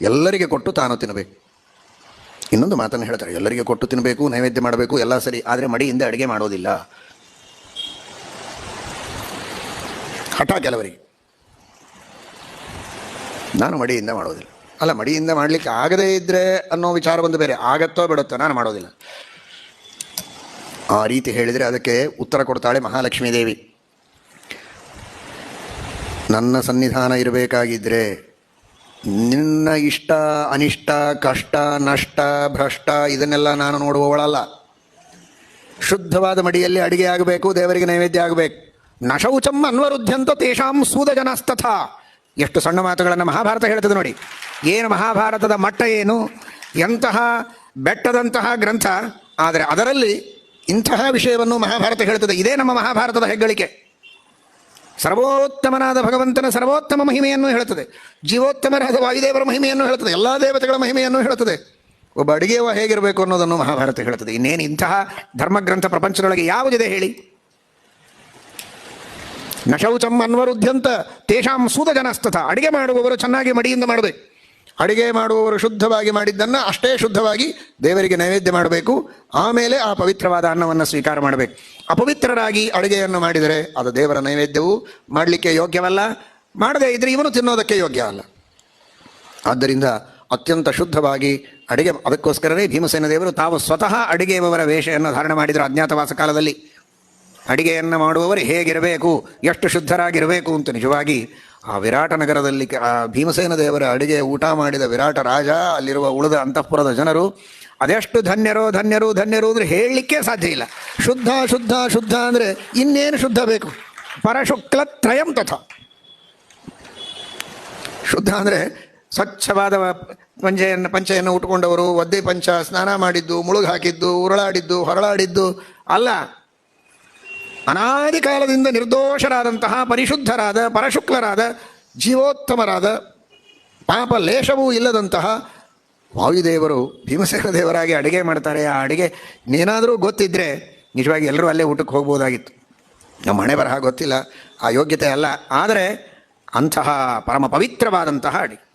ಎಲ್ಲರಿಗೆ ಕೊಟ್ಟು ತಾನು ತಿನ್ನಬೇಕು ಇನ್ನೊಂದು ಮಾತನ್ನು ಹೇಳ್ತಾರೆ, ಎಲ್ಲರಿಗೆ ಕೊಟ್ಟು ತಿನ್ನಬೇಕು ನೈವೇದ್ಯ ಮಾಡಬೇಕು, ಎಲ್ಲ ಸರಿ, ಆದರೆ ಮಡಿಯಿಂದ ಅಡುಗೆ ಮಾಡೋದಿಲ್ಲ. ಹಠ ಕೆಲವರಿಗೆ. ನಾನು ಮಡಿಯಿಂದ ಮಾಡೋದಿಲ್ಲ. ಅಲ್ಲ ಮಡಿಯಿಂದ ಮಾಡಲಿಕ್ಕೆ ಆಗದೇ ಇದ್ದರೆ ಅನ್ನೋ ವಿಚಾರ ಬಂದು ಬೇರೆ, ಆಗತ್ತೋ ಬಿಡುತ್ತೋ ನಾನು ಮಾಡೋದಿಲ್ಲ. ಆ ರೀತಿ ಹೇಳಿದರೆ ಅದಕ್ಕೆ ಉತ್ತರ ಕೊಡ್ತಾಳೆ ಮಹಾಲಕ್ಷ್ಮೀ ದೇವಿ ನನ್ನ ಸನ್ನಿಧಾನ ಇರಬೇಕಾಗಿದ್ದರೆ ನಿನ್ನ ಇಷ್ಟ, ಅನಿಷ್ಟ, ಕಷ್ಟ, ನಷ್ಟ, ಭ್ರಷ್ಟ ಇದನ್ನೆಲ್ಲ ನಾನು ನೋಡುವವಳಲ್ಲ. ಶುದ್ಧವಾದ ಮಡಿಯಲ್ಲಿ ಅಡಿಗೆ ಆಗಬೇಕು, ದೇವರಿಗೆ ನೈವೇದ್ಯ ಆಗಬೇಕು. ನಶೌಚಂ ಅನ್ವರುದ್ಧಂತ ತೇಷಾಂ ಸೂದಜನಸ್ತಥ. ಎಷ್ಟು ಸಣ್ಣ ಮಾತುಗಳನ್ನು ಮಹಾಭಾರತ ಹೇಳ್ತದೆ ನೋಡಿ. ಏನು ಮಹಾಭಾರತದ ಮಟ್ಟ ಏನು? ಎಂತಹ ಬೆಟ್ಟದಂತಹ ಗ್ರಂಥ. ಆದರೆ ಅದರಲ್ಲಿ ಇಂತಹ ವಿಷಯವನ್ನು ಮಹಾಭಾರತ ಹೇಳ್ತದೆ. ಇದೇ ನಮ್ಮ ಮಹಾಭಾರತದ ಹೆಗ್ಗಳಿಕೆ. ಸರ್ವೋತ್ತಮನಾದ ಭಗವಂತನ ಸರ್ವೋತ್ತಮ ಮಹಿಮೆಯನ್ನು ಹೇಳುತ್ತದೆ. ಜೀವೋತ್ತಮರಾದ ವಾಯುದೇವರ ಮಹಿಮೆಯನ್ನು ಹೇಳುತ್ತದೆ. ಎಲ್ಲ ದೇವತೆಗಳ ಮಹಿಮೆಯನ್ನು ಹೇಳುತ್ತದೆ. ಒಬ್ಬ ಅಡುಗೆಯವ ಹೇಗಿರಬೇಕು ಅನ್ನೋದನ್ನು ಮಹಾಭಾರತ ಹೇಳುತ್ತದೆ. ಇನ್ನೇನು ಇಂತಹ ಧರ್ಮಗ್ರಂಥ ಪ್ರಪಂಚದೊಳಗೆ ಯಾವುದಿದೆ ಹೇಳಿ? ನಶೌಚಂ ಅನ್ವರುದ್ಯಂತ, ತೇಷಾಂ ಸೂದಜನಸ್ತಥ ಅಡಿಗೆ ಮಾಡುವವರು ಚೆನ್ನಾಗಿ ಮಡಿಯಿಂದ ಮಾಡಬೇಕು ಅಡಿಗೆ ಮಾಡುವವರು ಶುದ್ಧವಾಗಿ ಮಾಡಿದ್ದನ್ನು ಅಷ್ಟೇ ಶುದ್ಧವಾಗಿ ದೇವರಿಗೆ ನೈವೇದ್ಯ ಮಾಡಬೇಕು. ಆಮೇಲೆ ಆ ಪವಿತ್ರವಾದ ಅನ್ನವನ್ನು ಸ್ವೀಕಾರ ಮಾಡಬೇಕು. ಅಪವಿತ್ರರಾಗಿ ಅಡುಗೆಯನ್ನು ಮಾಡಿದರೆ ಅದು ದೇವರ ನೈವೇದ್ಯವು ಮಾಡಲಿಕ್ಕೆ ಯೋಗ್ಯವಲ್ಲ. ಮಾಡದೇ ಇದ್ರೆ ಇವನು ತಿನ್ನೋದಕ್ಕೆ ಯೋಗ್ಯ ಅಲ್ಲ. ಆದ್ದರಿಂದ ಅತ್ಯಂತ ಶುದ್ಧವಾಗಿ ಅಡಿಗೆ ಅದಕ್ಕೋಸ್ಕರವೇ ಭೀಮಸೇನ ದೇವರು ತಾವು ಸ್ವತಃ ಅಡಿಗೆಯವರ ವೇಷವನ್ನು ಧಾರಣ ಮಾಡಿದರು ಅಜ್ಞಾತವಾಸ ಕಾಲದಲ್ಲಿ. ಅಡಿಗೆಯನ್ನು ಮಾಡುವವರು ಹೇಗಿರಬೇಕು, ಎಷ್ಟು ಶುದ್ಧರಾಗಿರಬೇಕು ಅಂತ ನಿಜವಾಗಿ ಆ ವಿರಾಟ ನಗರದಲ್ಲಿ ಆ ಭೀಮಸೇನ ದೇವರ ಅಡಿಗೆ ಊಟ ಮಾಡಿದ ವಿರಾಟ ರಾಜ, ಅಲ್ಲಿರುವ ಉಳಿದ ಅಂತಃಪುರದ ಜನರು, ಅದೆಷ್ಟು ಧನ್ಯರೋ ಧನ್ಯರು ಧನ್ಯರು ಅಂದರೆ ಹೇಳಲಿಕ್ಕೆ ಸಾಧ್ಯ ಇಲ್ಲ. ಶುದ್ಧ ಶುದ್ಧ ಶುದ್ಧ ಅಂದರೆ ಇನ್ನೇನು ಶುದ್ಧ ಬೇಕು? ಪರಶುಕ್ಲ ತ್ರಯಂ ತಥ. ಶುದ್ಧ ಅಂದರೆ ಸ್ವಚ್ಛವಾದ ಪಂಚೆಯನ್ನು ಪಂಚೆಯನ್ನು ಉಟ್ಕೊಂಡವರು, ಒದ್ದೆ ಪಂಚ, ಸ್ನಾನ ಮಾಡಿದ್ದು, ಮುಳುಗು ಹಾಕಿದ್ದು, ಉರುಳಾಡಿದ್ದು, ಹೊರಳಾಡಿದ್ದು, ಅಲ್ಲ ಅನಾದಿ ಕಾಲದಿಂದ ನಿರ್ದೋಷರಾದಂತಹ, ಪರಿಶುದ್ಧರಾದ, ಪರಶುಕ್ಲರಾದ, ಜೀವೋತ್ತಮರಾದ, ಪಾಪ ಲೇಷವೂ ಇಲ್ಲದಂತಹ ವಾಯುದೇವರು ಭೀಮಸೇನ ದೇವರಾಗಿ ಅಡುಗೆ ಮಾಡ್ತಾರೆ. ಆ ಅಡುಗೆ ಏನಾದರೂ ಗೊತ್ತಿದ್ದರೆ ನಿಜವಾಗಿ ಎಲ್ಲರೂ ಅಲ್ಲೇ ಊಟಕ್ಕೆ ಹೋಗ್ಬೋದಾಗಿತ್ತು. ನಮ್ಮ ಹಣೆ ಬರಹ ಗೊತ್ತಿಲ್ಲ, ಆ ಯೋಗ್ಯತೆ ಅಲ್ಲ. ಆದರೆ ಅಂತಹ ಪರಮ ಪವಿತ್ರವಾದಂತಹ ಅಡಿಗೆ.